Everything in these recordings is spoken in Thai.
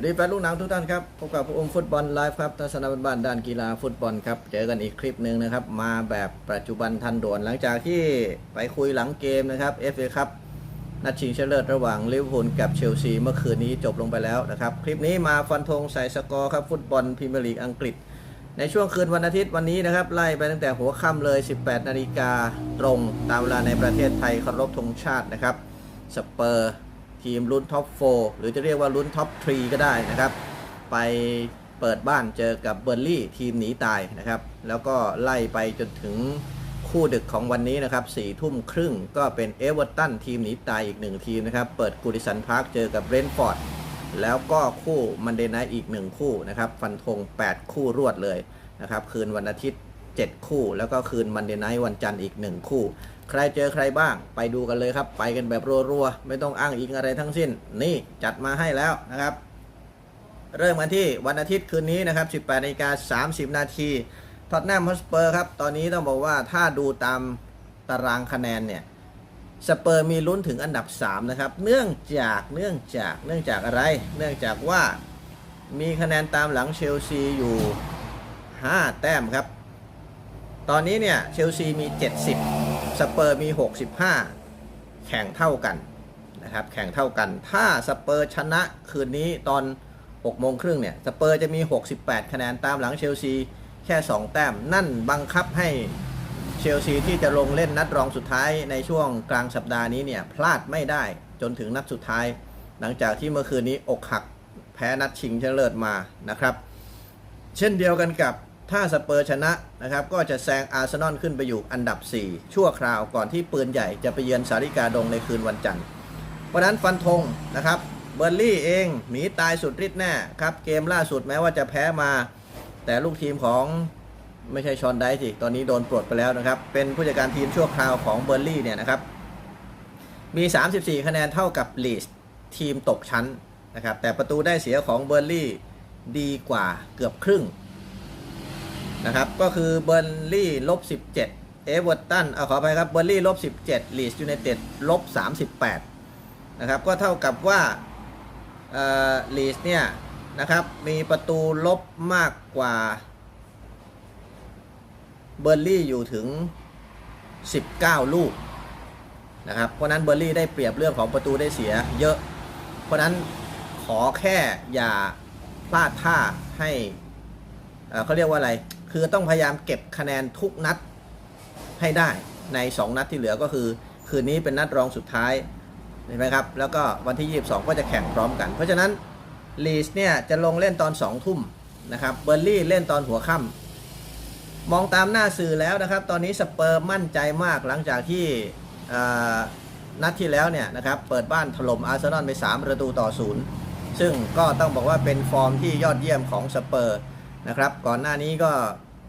วัสดีแฟนลูกหนังทุกท่านครับ พบกับผมฟุตบอลไลฟ์ครับทัศนบันบ้านด้านกีฬาฟุตบอลครับ เจอกันอีกคลิปหนึ่งนะครับ มาแบบปัจจุบันทันด่วน หลังจากที่ไปคุยหลังเกมนะครับ FA ครับ นัดชิงชนะเลิศระหว่างลิเวอร์พูลกับเชลซีเมื่อคืนนี้จบลงไปแล้วนะครับ คลิปนี้มาฟันธงใส่สกอร์ครับ ฟุตบอลพรีเมียร์ลีกอังกฤษ ในช่วงคืนวันอาทิตย์วันนี้นะครับ ไล่ไปตั้งแต่หัวค่ำเลย 18 นาฬิกาตรง ตามเวลาในประเทศไทยเคารพธงชาตินะครับ สเปอร์ ทีมลุ้นท็อป4หรือจะเรียกว่าลุ้นท็อป3ก็ได้นะครับ ไปเปิดบ้านเจอกับเบอร์ลี่ทีมหนีตายนะครับ แล้วก็ไล่ไปจนถึงคู่ดึกของวันนี้นะครับ4ทุ่มครึ่งก็เป็นเอเวอร์ตันทีมหนีตายอีกหนึ่งทีมนะครับ เปิดกูดิสันพาร์คเจอกับเรนฟอร์ดแล้วก็คู่มันเดย์ไนท์อีก 1 คู่นะครับ ฟันธง 8 คู่รวดเลยนะครับ คืนวันอาทิตย์ 7 คู่ แล้วก็คืนมันเดย์ไนวันจันทร์อีก 1 คู่ ใครเจอใครบ้าง ไปดูกันเลยครับ ไปกันแบบรัวๆ ไม่ต้องอ้างอิงอะไรทั้งสิ้น นี่จัดมาให้แล้วนะครับ เริ่มกันที่วันอาทิตย์คืนนี้นะครับ 18นาฬิกา30 นาทีท็อตแนมฮอสเปอร์ครับ ตอนนี้ต้องบอกว่าถ้าดูตามตารางคะแนนเนี่ยสเปอร์มีลุ้นถึงอันดับ 3 นะครับ เนื่องจากเนื่องจากเนื่องจากอะไร เนื่องจากว่ามีคะแนนตามหลังเชลซีอยู่ 5 แต้มครับ ตอนนี้เนี่ยเชลซีมี 70 สเปอร์มี 65 แข่งเท่ากันนะครับ แข่งเท่ากัน ถ้าสเปอร์ชนะคืนนี้ตอน6โมงครึ่งเนี่ย สเปอร์จะมี 68 คะแนนตามหลังเชลซีแค่ 2 แต้ม นั่นบังคับให้เชลซีที่จะลงเล่นนัดรองสุดท้ายในช่วงกลางสัปดาห์นี้เนี่ยพลาดไม่ได้จนถึงนัดสุดท้าย หลังจากที่เมื่อคืนนี้อกหักแพ้นัดชิงชนะเลิศมานะครับ เช่นเดียวกันกับ ถ้าสเปอร์ชนะนะครับก็จะแซงอาร์เซนอลขึ้นไปอยู่อันดับ 4 ชั่วคราวก่อนที่ปืนใหญ่จะไปเยือนสาริกาดงในคืนวันจันทร์ เพราะนั้นฟันธงนะครับเบอร์ลี่เองหนีตายสุดฤทธิ์แน่ครับเกมล่าสุดแม้ว่าจะแพ้มา แต่ลูกทีมของไม่ใช่ชอนไดสิตอนนี้โดนปลดไปแล้วนะครับ เป็นผู้จัดการทีมชั่วคราวของเบอร์ลี่เนี่ยนะครับ มี 34 คะแนนเท่ากับลีสทีมตกชั้นนะครับแต่ประตูได้เสียของเบอร์ลี่ดีกว่าเกือบครึ่ง นะครับ ก็คือเบอร์ลี่ลบ17เจ็ดเอเวอร์ตันเอาขอไปครับเบอร์ลี่ลบ17ลีสยูไนเต็ดลบ38นะครับก็เท่ากับว่าลีสเนี่ยนะครับมีประตูลบมากกว่าเบอร์ลี่อยู่ถึง 19 ลูกนะครับเพราะนั้นเบอร์ลี่ได้เปรียบเรื่องของประตูได้เสียเยอะ เพราะนั้นขอแค่อย่าพลาดท่าให้อ่อเขาเรียกว่าอะไร คือต้องพยายามเก็บคะแนนทุกนัดให้ได้ใน 2 นัดที่เหลือก็คือ คืนนี้เป็นนัดรองสุดท้ายเห็นไหมครับ แล้วก็วันที่ 22 ก็จะแข่งพร้อมกัน เพราะฉะนั้นลีสเนี่ยจะลงเล่นตอน 2 ทุ่มนะครับเบอร์ลี่เล่นตอนหัวค่ำมองตามหน้าสื่อแล้วนะครับ ตอนนี้สเปอร์มั่นใจมากหลังจากที่นัดที่แล้วเนี่ยนะครับเปิดบ้านถล่มอาร์เซนอลไป 3 ประตูต่อศูนย์ซึ่งก็ต้องบอกว่าเป็นฟอร์มที่ยอดเยี่ยมของสเปอร์ นะครับ ก่อนหน้านี้ก็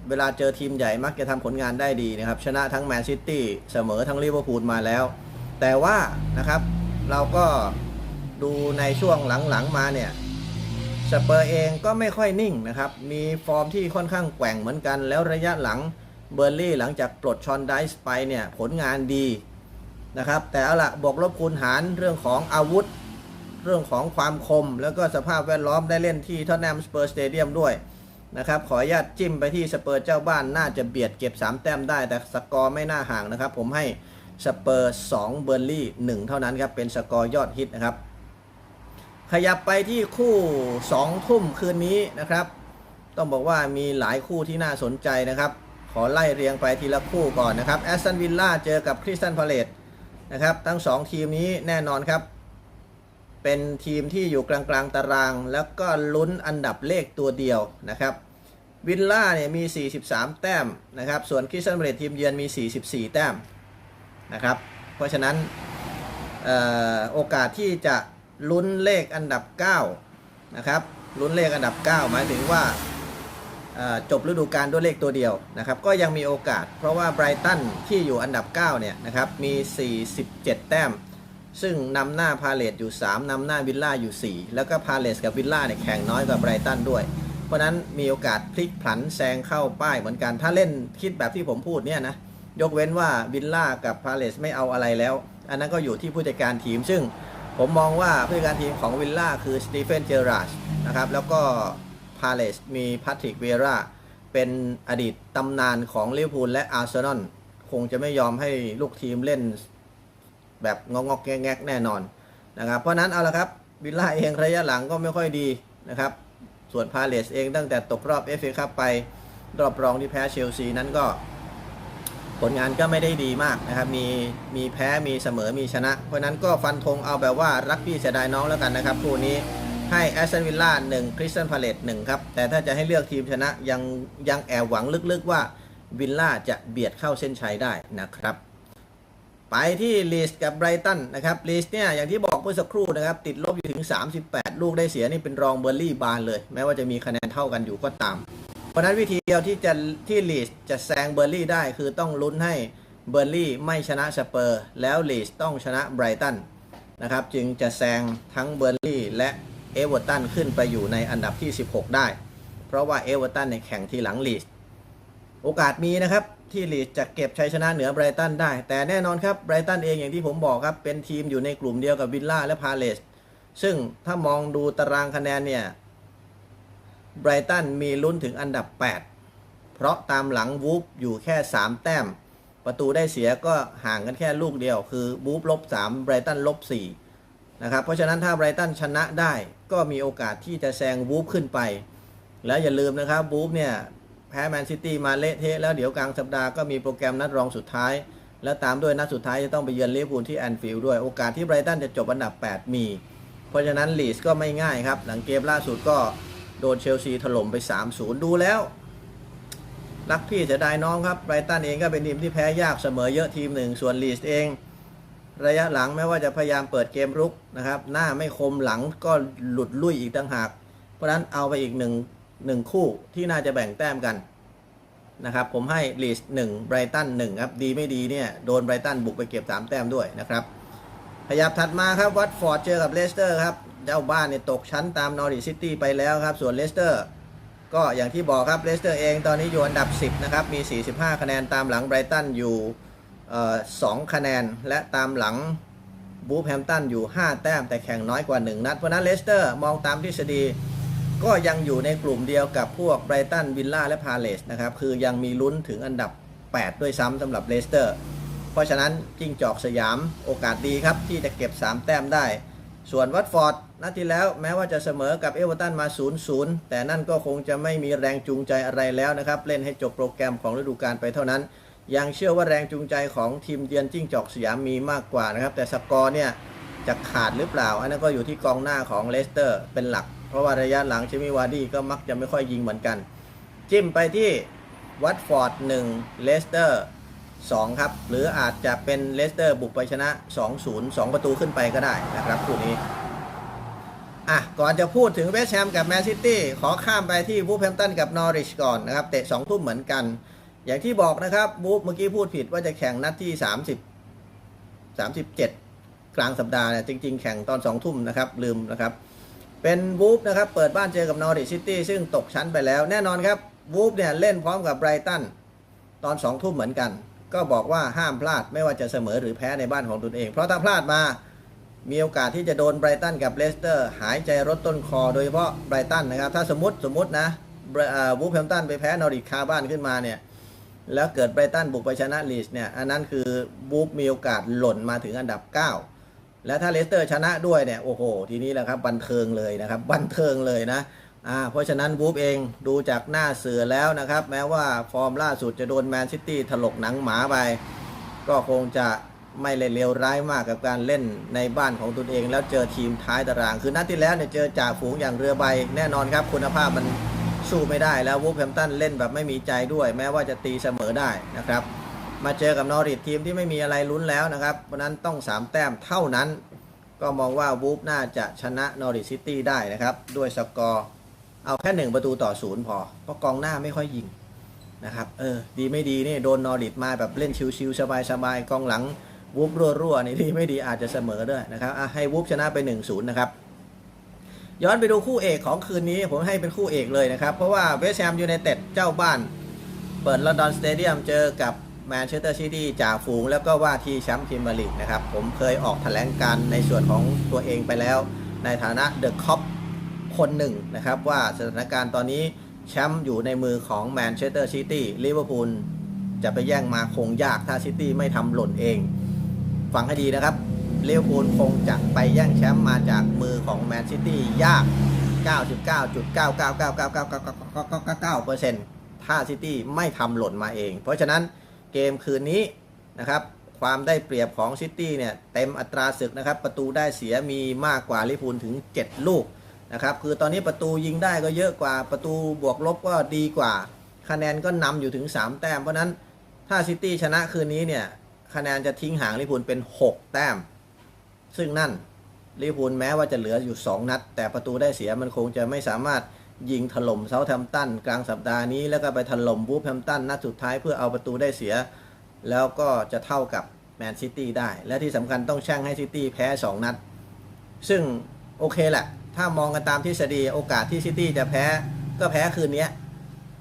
เวลาเจอทีมใหญ่มักจะทำผลงานได้ดีนะครับ ชนะทั้งแมนซิตี้เสมอทั้งลิเวอร์พูลมาแล้ว แต่ว่านะครับเราก็ดูในช่วงหลังๆมาเนี่ยสเปอร์เองก็ไม่ค่อยนิ่งนะครับ มีฟอร์มที่ค่อนข้างแกว่งเหมือนกัน แล้วระยะหลังเบอร์ลี่หลังจากปลดชอนไดส์ไปเนี่ยผลงานดีนะครับ แต่เอาละบวกลบคูณหารเรื่องของอาวุธ เรื่องของความคม แล้วก็สภาพแวดล้อมได้เล่นที่ทอตแนมสเปอร์สเตเดียมด้วย นะครับ ขออนุญาตจิ้มไปที่สเปอร์เจ้าบ้านน่าจะเบียดเก็บ 3 แต้มได้ แต่สกอร์ไม่น่าห่างนะครับ ผมให้สเปอร์2เบอร์ลี่1เท่านั้นครับเป็นสกอร์ยอดฮิตนะครับ ขยับไปที่คู่ 2 ทุ่มคืนนี้นะครับ ต้องบอกว่ามีหลายคู่ที่น่าสนใจนะครับ ขอไล่เรียงไปทีละคู่ก่อนนะครับแอสตันวิลล่าเจอกับคริสตันพาเลตนะครับ ทั้ง 2 ทีมนี้แน่นอนครับ เป็นทีมที่อยู่กลางกลางๆตาราง แล้วก็ลุ้นอันดับเลขตัวเดียวนะครับวิลล่าเนี่ยมี 43 แต้มนะครับ ส่วนคริสตันพาเลตทีมเยือนมี 44 แต้มนะครับ เพราะฉะนั้นออโอกาสที่จะลุ้นเลขอันดับ 9 นะครับลุ้นเลขอันดับ 9 หมายถึงว่าจบฤดูกาลด้วยเลขตัวเดียวนะครับ ก็ยังมีโอกาส เพราะว่าไบรตันที่อยู่อันดับ 9 เนี่ยนะครับ มี 47 แต้ม ซึ่งนำหน้าพาเลตอยู่ 3นำหน้าวิลล่าอยู่ 4 แล้วก็พาเลตกับวิลล่าเนี่ยแข่งน้อยกว่าไบรตันด้วย เพราะนั้นมีโอกาสพลิกผันแซงเข้าป้ายเหมือนกัน ถ้าเล่นคิดแบบที่ผมพูดเนี่ยนะ ยกเว้นว่าวิลล่ากับพาเลสไม่เอาอะไรแล้ว อันนั้นก็อยู่ที่ผู้จัดการทีม ซึ่งผมมองว่าผู้จัดการทีมของวิลล่าคือสตีเฟนเจอราชนะครับ แล้วก็พาเลสมีพาทริกเวราเป็นอดีตตำนานของลิเวอร์พูลและอาร์เซนอลคงจะไม่ยอมให้ลูกทีมเล่น แบบงอกงๆแงกแน่นอนนะครับ เพราะฉะนั้นเอาละครับวิลล่าเองระยะหลังก็ไม่ค่อยดีนะครับ ส่วนพาเลสเองตั้งแต่ตกรอบเอฟเอคัพไปรอบรองที่แพ้เชลซีนั้นก็ ผลงานก็ไม่ได้ดีมากนะครับ มีมีแพ้มีเสมอมีชนะ เพราะฉะนั้นก็ฟันธงเอาแบบว่ารักพี่เสียดายน้องแล้วกันนะครับคู่นี้ให้แอสตันวิลล่าหนึ่งคริสตันพาเลตหนึ่งครับ แต่ถ้าจะให้เลือกทีมชนะยังยังแอบหวังลึกๆว่าวิลล่าจะเบียดเข้าเส้นชัยได้นะครับ ไปที่ลีสกับไบรตันนะครับลีสเนี่ยอย่างที่บอกเมื่อสักครู่นะครับ ติดลบอยู่ถึง 38 ลูกได้เสียนี่เป็นรองเบอร์ลี่บานเลย แม้ว่าจะมีคะแนนเท่ากันอยู่ก็ตาม เพราะนั้นวิธีเดียวที่จะที่ลีสจะแซงเบอร์ลี่ได้คือต้องลุ้นให้เบอร์ลี่ไม่ชนะสเปอร์ แล้วลีสต้องชนะไบรตันนะครับจึงจะแซงทั้งเบอร์ลี่และเอเวอร์ตันขึ้นไปอยู่ในอันดับที่ 16 ได้ เพราะว่าเอเวอร์ตันในแข่งทีหลังลีสโอกาสมีนะครับ ที่ลีดจะเก็บชัยชนะเหนือไบรตันได้ แต่แน่นอนครับไบรตันเองอย่างที่ผมบอกครับ เป็นทีมอยู่ในกลุ่มเดียวกับวิลล่าและพาเลสซึ่งถ้ามองดูตารางคะแนนเนี่ยไบรตันมีลุ้นถึงอันดับ 8 เพราะตามหลังวูฟอยู่แค่ 3 แต้ม ประตูได้เสียก็ห่างกันแค่ลูกเดียว คือวูฟลบ3ไบรตันลบ4นะครับเพราะฉะนั้นถ้าไบรตันชนะได้ก็มีโอกาสที่จะแซงวูฟขึ้นไป แล้วอย่าลืมนะครับวูฟเนี่ย แพ้แมนซิตี้มาเละเทะแล้วเดี๋ยวกลางสัปดาห์ก็มีโปรแกรมนัดรองสุดท้าย แล้วตามด้วยนัดสุดท้ายจะต้องไปเยือนลิเวอร์พูลที่แอนฟิลด์ด้วยโอกาสที่ไบรตันจะจบอันดับ 8 มี เพราะฉะนั้นลีสก็ไม่ง่ายครับ หลังเกมล่าสุดก็โดนเชลซีถล่มไป 3-0 ดูแล้วรักพี่จะได้น้องครับไบรตันเองก็เป็นทีมที่แพ้ยากเสมอเยอะทีมหนึ่งส่วนลีสเอง ระยะหลังแม้ว่าจะพยายามเปิดเกมรุกนะครับ หน้าไม่คมหลังก็หลุดลุ่ยอีกต่างหาก เพราะฉะนั้นเอาไปอีกหนึ่ง หนึ่งคู่ที่น่าจะแบ่งแต้มกันนะครับ ผมให้ลีสหนึ่งไบรตันหนึ่งครับดีไม่ดีเนี่ยโดนไบรตันบุกไปเก็บ 3 แต้มด้วยนะครับขยับถัดมาครับวัตฟอร์ดเจอกับเลสเตอร์ครับเจ้าบ้านเนี่ยตกชั้นตามนอริซิตี้ไปแล้วครับ ส่วนเลสเตอร์ก็อย่างที่บอกครับเลสเตอร์เองตอนนี้อยู่อันดับ 10 นะครับ มี 45 คะแนนตามหลังไบรตันอยู่เอ่อ2คะแนน และตามหลังบูฟแฮมตันอยู่ 5 แต้มแต่แข่งน้อยกว่า 1 นัด เพราะฉะนั้นเลสเตอร์มองตามทฤษฎี ก็ยังอยู่ในกลุ่มเดียวกับพวกไบรตันวิลล่าและพาเลสนะครับคือยังมีลุ้นถึงอันดับ 8 ด้วยซ้ำสำหรับเลสเตอร์ เพราะฉะนั้นจิ้งจอกสยามโอกาสดีครับ ที่จะเก็บ 3 แต้มได้ ส่วนวัตฟอร์ดนัดที่แล้วแม้ว่าจะเสมอกับเอเวอร์ตันมา 0-0 แต่นั่นก็คงจะไม่มีแรงจูงใจอะไรแล้วนะครับ เล่นให้จบโปรแกรมของฤดูกาลไปเท่านั้น ยังเชื่อว่าแรงจูงใจของทีมเยือนจิ้งจอกสยามมีมากกว่านะครับแต่สกอร์เนี่ยจะขาดหรือเปล่า อันนั้นก็อยู่ที่กองหน้าของเลสเตอร์เป็นหลัก เพราะว่าระยะหลังเชมิวาร์ดี้ก็มักจะไม่ค่อยยิงเหมือนกัน จิ้มไปที่วัตฟอร์ด1เลสเตอร์2ครับ หรืออาจจะเป็นเลสเตอร์บุกไปชนะ 2-0 2 ประตูขึ้นไปก็ได้นะครับคู่นี้ อะ ก่อนจะพูดถึงเวสต์แฮมกับแมนซิตี้ขอข้ามไปที่วูฟแฮมตันกับนอริชก่อนนะครับ เตะ2ทุ่มเหมือนกัน อย่างที่บอกนะครับวูฟเมื่อกี้พูดผิดว่าจะแข่งนัดที่ 30 37 กลางสัปดาห์เนี่ยจริง ๆ แข่งตอน 2 ทุ่มนะครับ ลืมนะครับ เป็นวูฟนะครับ เปิดบ้านเจอกับนอริชซิตี้ซึ่งตกชั้นไปแล้ว แน่นอนครับวูฟเนี่ยเล่นพร้อมกับไบรตันตอน2ทุ่มเหมือนกัน ก็บอกว่าห้ามพลาดไม่ว่าจะเสมอหรือแพ้ในบ้านของตนเอง เพราะถ้าพลาดมามีโอกาสที่จะโดนไบรตันกับเลสเตอร์หายใจรถต้นคอ โดยเฉพาะไบรตันนะครับ ถ้าสมมติสมมตินะวูฟแฮมตันไปแพ้นอริคาบ้านขึ้นมาเนี่ยแล้วเกิดไบรตันบุกไปชนะลีสเนี่ยอันนั้นคือวูฟมีโอกาสหล่นมาถึงอันดับ 9 และถ้าเลสเตอร์ชนะด้วยเนี่ยโอ้โห ทีนี้แหละครับบันเทิงเลยนะครับ บันเทิงเลยนะอ่าเพราะฉะนั้นวูฟเองดูจากหน้าเสือแล้วนะครับ แม้ว่าฟอร์มล่าสุดจะโดนแมนซิตี้ถลกหนังหมาไป ก็คงจะไม่เลวร้ายมากกับการเล่นในบ้านของตนเอง แล้วเจอทีมท้ายตาราง คือนัดที่แล้วเนี่ยเจอจ่าฝูงอย่างเรือใบ แน่นอนครับคุณภาพมันสู้ไม่ได้แล้ววูฟแฮมตันเล่นแบบไม่มีใจด้วย แม้ว่าจะตีเสมอได้นะครับ มาเจอกับนอริททีมที่ไม่มีอะไรลุ้นแล้วนะครับเพราะนั้นต้อง 3 แต้มเท่านั้น ก็มองว่าวูฟน่าจะชนะนอริทซิตี้ได้นะครับ ด้วยสกอร์ เอาแค่หนึ่งประตูต่อศูนย์พอ เพราะกองหน้าไม่ค่อยยิงนะครับ เออ ดีไม่ดีนี่โดนนอริทมาแบบเล่นชิวๆสบายๆกองหลังวูฟรั่วๆนี่ดีไม่ดีอาจจะเสมอด้วยนะครับให้วูฟชนะไป 1-0 นะครับย้อนไปดูคู่เอกของคืนนี้ผมให้เป็นคู่เอกเลยนะครับ เพราะว่าเวสต์แฮมยูไนเต็ดเจ้าบ้าน เปิดลอนดอนสเตเดียมเจอกับ แมนเชสเตอร์ซิตี้จ่าฝูง แล้วก็ว่าที่แชมป์พรีเมียร์ลีกนะครับ ผมเคยออกแถลงการในส่วนของตัวเองไปแล้ว ในฐานะเดอะคอปคนหนึ่งนะครับ ว่าสถานการณ์ตอนนี้แชมป์อยู่ในมือของแมนเชสเตอร์ซิตี้ลิเวอร์พูลจะไปแย่งมาคงยากถ้าซิตี้ไม่ทำหล่นเอง ฟังให้ดีนะครับเลิเวพูลคงจะไปแย่งแชมป์มาจากมือของแมนซิตี้ยาก 99.9999999%ถ้าซิตี้ไม่ทำหล่นมาเอง เพราะฉะนั้น เกมคืนนี้นะครับความได้เปรียบของซิตี้เนี่ยเต็มอัตราศึกนะครับประตูได้เสียมีมากกว่าลิพูลถึง 7 ลูกนะครับคือตอนนี้ประตูยิงได้ก็เยอะกว่าประตูบวกลบก็ดีกว่า คะแนนก็นำอยู่ถึง 3 แต้ม เพราะนั้นถ้าซิตี้ชนะคืนนี้เนี่ยคะแนนจะทิ้งห่างลิพูลเป็น 6 แต้ม ซึ่งนั่นลิพูลแม้ว่าจะเหลืออยู่ 2 นัด แต่ประตูได้เสียมันคงจะไม่สามารถ ยิงถล่มเซาท์แฮมป์ตันกลางสัปดาห์นี้แล้วก็ไปถล่มบูฟแฮมป์ตันนัดสุดท้ายเพื่อเอาประตูได้เสีย แล้วก็จะเท่ากับแมนซิตี้ได้ และที่สำคัญต้องแช่งให้ซิตี้แพ้ 2 นัด ซึ่งโอเคแหละ ถ้ามองกันตามทฤษฎีโอกาสที่ซิตี้จะแพ้ก็แพ้คืนนี้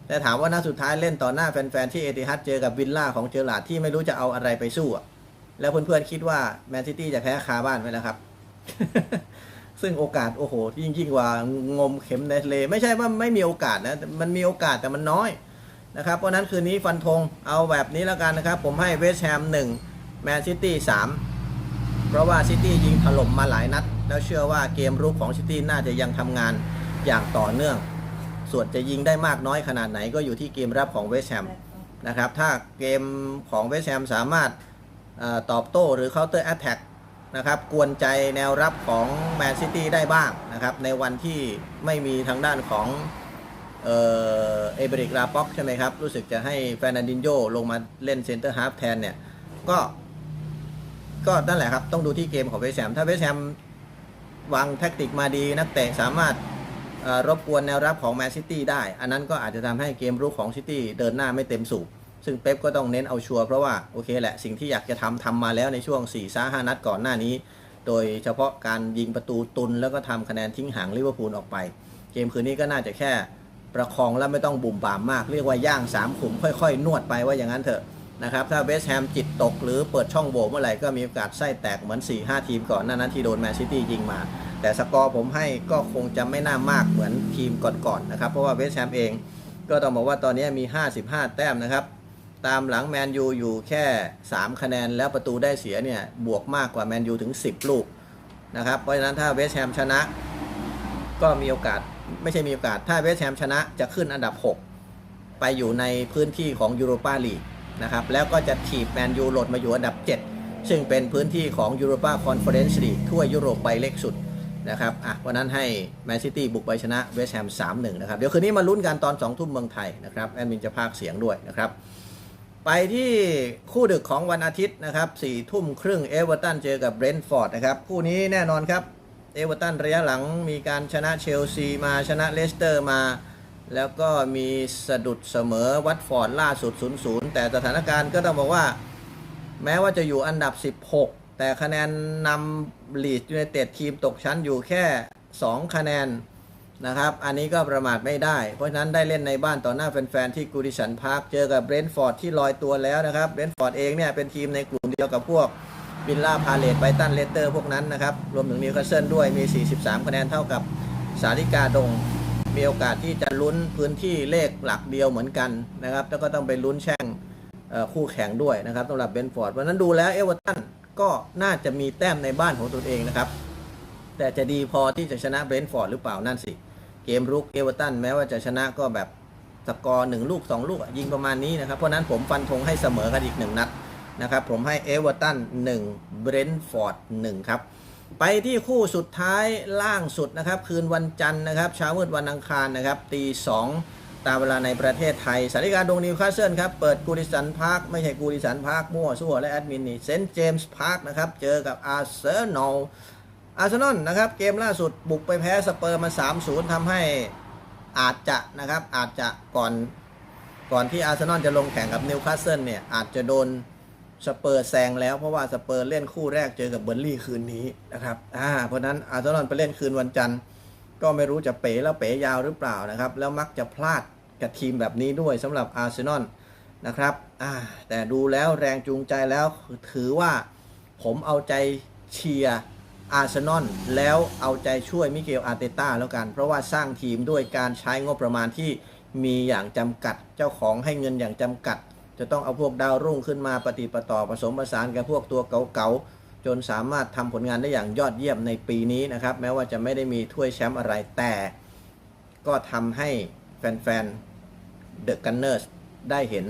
แต่ถามว่านัดสุดท้ายเล่นต่อหน้าแฟนๆที่เอติฮัดเจอกับวิลล่าของเจอร์ลาดที่ไม่รู้จะเอาอะไรไปสู้แล้วเพื่อนๆคิดว่าแมนซิตี้จะแพ้คาบ้านไหมล่ะครับ ซึ่งโอกาสโอ้โหยิ่งยิ่งกว่างมเข็มในทะเล ไม่ใช่ว่าไม่มีโอกาสนะมันมีโอกาสแต่มันน้อยนะครับเพราะนั้นคืนนี้ฟันธงเอาแบบนี้แล้วกันนะครับ ผมให้เวสต์แฮมหนึ่งแมนซิตี้สามเพราะว่าซิตี้ยิงถล่มมาหลายนัด แล้วเชื่อว่าเกมรุกของซิตี้น่าจะยังทำงานอย่างต่อเนื่อง ส่วนจะยิงได้มากน้อยขนาดไหนก็อยู่ที่เกมรับของเวสต์แฮมนะครับถ้าเกมของเวสต์แฮมสามารถออตอบโต้หรือ counter attack นะครับกวนใจแนวรับของแมนซิตี้ได้บ้างนะครับในวันที่ไม่มีทางด้านของเอเบริกลาป็อกใช่ไหมครับ รู้สึกจะให้แฟนันดินโยลงมาเล่นเซนเตอร์ฮาร์ฟแทนเนี่ย ก็ ก็นั่นแหละครับ ต้องดูที่เกมของเวสแฮมถ้าเวสแฮมวางแท็กติกมาดีนักเตะสามารถรบกวนแนวรับของแมนซิตี้ได้ อันนั้นก็อาจจะทำให้เกมรุกของซิตี้เดินหน้าไม่เต็มสูบ ซึ่งเป๊ปก็ต้องเน้นเอาชัวร์เพราะว่าโอเคแหละสิ่งที่อยากจะทำทำมาแล้วในช่วง4ี่ห้านัดก่อนหน้านี้ โดยเฉพาะการยิงประตูตุนแล้วก็ทำคะแนนทิ้งห่างลิเวอร์พูลออกไป เกมคืนนี้ก็น่าจะแค่ประคองแล้วไม่ต้องบุ่มบามมาก เรียกว่าย่างสามขุมค่อยๆ นวดไปว่าอย่างนั้นเถอะนะครับถ้าเวสแฮมจิตตกหรือเปิดช่องโหว่เมื่อไหร่ก็มีโอกาสไส้แตกเหมือน 4-5 ทีมก่อนหน้านั้นที่โดนแมนซิตี้ยิงมา แต่สกอร์ผมให้ก็คงจะไม่น่ามากเหมือนทีมก่อนๆนะครับเพราะว่าเวสแฮมเองก็ต้องบอกว่าตอนนี้มี 55 แต้มนะครับ ตามหลังแมนยูอยู่แค่ 3 คะแนน แล้วประตูได้เสียเนี่ย บวกมากกว่าแมนยูถึง 10 ลูกนะครับ เพราะฉะนั้นถ้าเวสต์แฮมชนะ ก็มีโอกาสไม่ใช่มีโอกาส ถ้าเวสต์แฮมชนะจะขึ้นอันดับ 6 ไปอยู่ในพื้นที่ของยูโรปาลีกนะครับ แล้วก็จะถีบแมนยูหล่นมาอยู่อันดับ 7 ซึ่งเป็นพื้นที่ของยูโรปาคอนเฟอเรนซ์ลีกทั่วยุโรปใบเล็กสุดนะครับอะวันนั้นให้แมนซิตี้บุกไปชนะเวสต์แฮม3-1 นะครับ เดี๋ยวคืนนี้มาลุ้นกันตอน 2 ทุ่มเมืองไทยนะครับ แอดมินจะพากเสียงด้วยนะครับ ไปที่คู่ดึกของวันอาทิตย์นะครับ4ทุ่มครึ่งเอเวอร์ตันเจอกับเบรนท์ฟอร์ดนะครับ คู่นี้แน่นอนครับ เอเวอร์ตันระยะหลังมีการชนะเชลซีมาชนะเลสเตอร์มา แล้วก็มีสะดุดเสมอวัตฟอร์ดล่าสุด 0-0 แต่สถานการณ์ก็ต้องบอกว่า แม้ว่าจะอยู่อันดับ 16 แต่คะแนนนำลีดยูไนเต็ดทีมตกชั้นอยู่แค่ 2 คะแนน นะครับ อันนี้ก็ประมาทไม่ได้ เพราะฉะนั้นได้เล่นในบ้านต่อหน้าแฟนๆที่กูดิสันพาร์คเจอกับเบรนท์ฟอร์ดที่ลอยตัวแล้วนะครับเบรนท์ฟอร์ดเองเนี่ยเป็นทีมในกลุ่มเดียวกับพวกบิลล่าพาเลตไบตันเลสเตอร์พวกนั้นนะครับ รวมถึงนิวคาสเซิลด้วยมี 43 คะแนนเท่ากับสาริกาดง มีโอกาสที่จะลุ้นพื้นที่เลขหลักเดียวเหมือนกันนะครับ แล้วก็ต้องไปลุ้นแช่งคู่แข่งด้วยนะครับสำหรับเบนฟอร์ดวันนั้นดูแล้วเอเวอร์ตันก็น่าจะมีแต้มในบ้านของตนเองนะครับ แต่จะดีพอที่จะชนะเบนฟอร์ดหรือเปล่านั่นสิ เกมรุกเอเวอร์ตันแม้ว่าจะชนะก็แบบสกอร์หนึ่งลูก 2 ลูกยิงประมาณนี้นะครับ เพราะนั้นผมฟันธงให้เสมอกันอีกหนึ่งนัดนะครับผมให้เอเวอร์ตัน1เบรนท์ฟอร์ด1ครับ ไปที่คู่สุดท้ายล่างสุดนะครับ คืนวันจันทร์นะครับเช้ามืดวันอังคารนะครับตีสองตามเวลาในประเทศไทยสถานการณ์ดงนิวคาสเซิลครับ เปิดกูดิสันพาร์ค ไม่ใช่กูดิสันพาร์คมั่วซั่วและแอดมินนี่เซนต์เจมส์พาร์คนะครับ เจอกับอาร์เซนอล อาร์เซนอลนะครับเกมล่าสุดบุกไปแพ้สเปอร์มา 3-0ทำให้อาจจะนะครับอาจจะก่อนก่อนที่อาร์เซนอลจะลงแข่งกับนิวคาสเซิลเนี่ยอาจจะโดนสเปอร์แซงแล้วเพราะว่าสเปอร์เล่นคู่แรกเจอกับเบอร์ลี่คืนนี้นะครับอ่าเพราะนั้นอาร์เซนอลไปเล่นคืนวันจันทร์ ก็ไม่รู้จะเป๋แล้วเป๋ยาวหรือเปล่านะครับ แล้วมักจะพลาดกับทีมแบบนี้ด้วยสำหรับอาร์เซนอลนะครับอ่าแต่ดูแล้วแรงจูงใจแล้วถือว่าผมเอาใจเชียร์ อาร์เซนอลแล้วเอาใจช่วยมิเกลอาร์เตต้าแล้วกัน เพราะว่าสร้างทีมด้วยการใช้งบประมาณที่มีอย่างจำกัด เจ้าของให้เงินอย่างจำกัด จะต้องเอาพวกดาวรุ่งขึ้นมาปฏิปต่อผสมผสานกับพวกตัวเก่าๆ จนสามารถทำผลงานได้อย่างยอดเยี่ยมในปีนี้นะครับ แม้ว่าจะไม่ได้มีถ้วยแชมป์อะไรแต่ ก็ทำให้แฟนๆ The Gunners ได้เห็น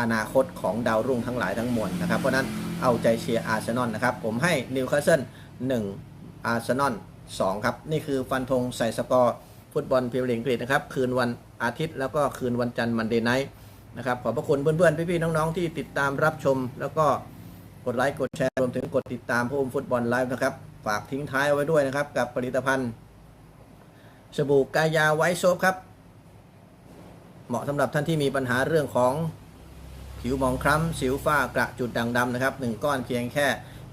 อนาคตของดาวรุ่งทั้งหลายทั้งมวลนะครับ เพราะฉะนั้นเอาใจเชียร์อาร์เซนอลนะครับ ผมให้นิวคาสเซิล 1อาร์เซนอล2ครับ นี่คือฟันธงใส่สกอร์ฟุตบอลพรีเมียร์ลีกอังกฤษนะครับ คืนวันอาทิตย์แล้วก็คืนวันจันทร์มันเดย์ไนท์นะครับ ขอบพระคุณเพื่อนๆ พี่ๆ น้องๆ ที่ติดตามรับชม แล้วก็กดไลค์กดแชร์รวมถึงกดติดตามผู้ชมฟุตบอลไลฟ์นะครับ ฝากทิ้งท้ายเอาไว้ด้วยนะครับ กับผลิตภัณฑ์สบู่กายาไวท์โซฟครับ เหมาะสำหรับท่านที่มีปัญหาเรื่องของผิวหมองคล้ำสิวฝ้ากระจุดด่างดำนะครับ1ก้อนเพียงแค่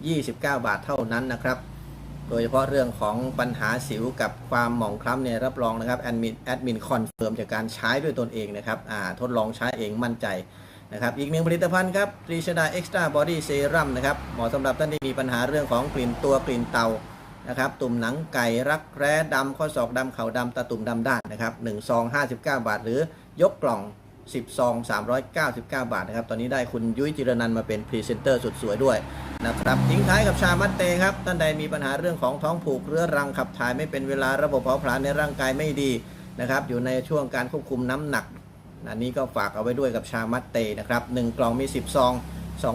29 บาทเท่านั้นนะครับ โดยเฉพาะเรื่องของปัญหาสิวกับความหมองคล้ำเนี่ยรับรองนะครับแอดมินแอดมินคอนเฟิร์มจากการใช้ด้วยตนเองนะครับอ่าทดลองใช้เองมั่นใจนะครับอีกหนึ่งผลิตภัณฑ์ครับตรีชดาเอ็กซ์ตร้าบอดี้เซรั่มนะครับเหมาะสำหรับท่านที่มีปัญหาเรื่องของกลิ่นตัวกลิ่นเตานะครับตุ่มหนังไก่รักแร้ดำข้อศอกดำเข่าดำตาตุ่มดำด้านนะครับ1ซอง59 บาท หรือยกกล่อง 10ซอง399 บาทนะครับ ตอนนี้ได้คุณยุ้ยจิรนันมาเป็นพรีเซนเตอร์สุดสวยด้วยนะครับทิ้งท้ายกับชามัตเตครับ ท่านใดมีปัญหาเรื่องของท้องผูกเรื้อรังขับถ่ายไม่เป็นเวลาระบบเผาผลาญในร่างกายไม่ดีนะครับ อยู่ในช่วงการควบคุมน้ำหนัก อันนี้ก็ฝากเอาไว้ด้วยกับชามัตเตนะครับ1กล่องมี 10 ซอง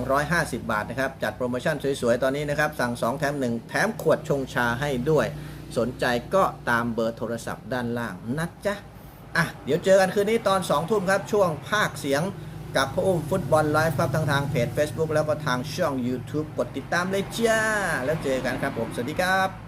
250 บาทนะครับ จัดโปรโมชั่นสวยๆ ตอนนี้นะครับ สั่ง 2 แถม 1 แถมขวดชงชาให้ด้วย สนใจก็ตามเบอร์โทรศัพท์ด้านล่างนะจ๊ะ อะเดี๋ยวเจอกันคืนนี้ตอน2ทุ่มครับ ช่วงภาคเสียงกับพระอุ้มฟุตบอลไลฟ์ครับทางทางเพจ Facebook แล้วก็ทางช่อง YouTube กดติดตามเลยจ้า แล้วเจอกันครับผม สวัสดีครับ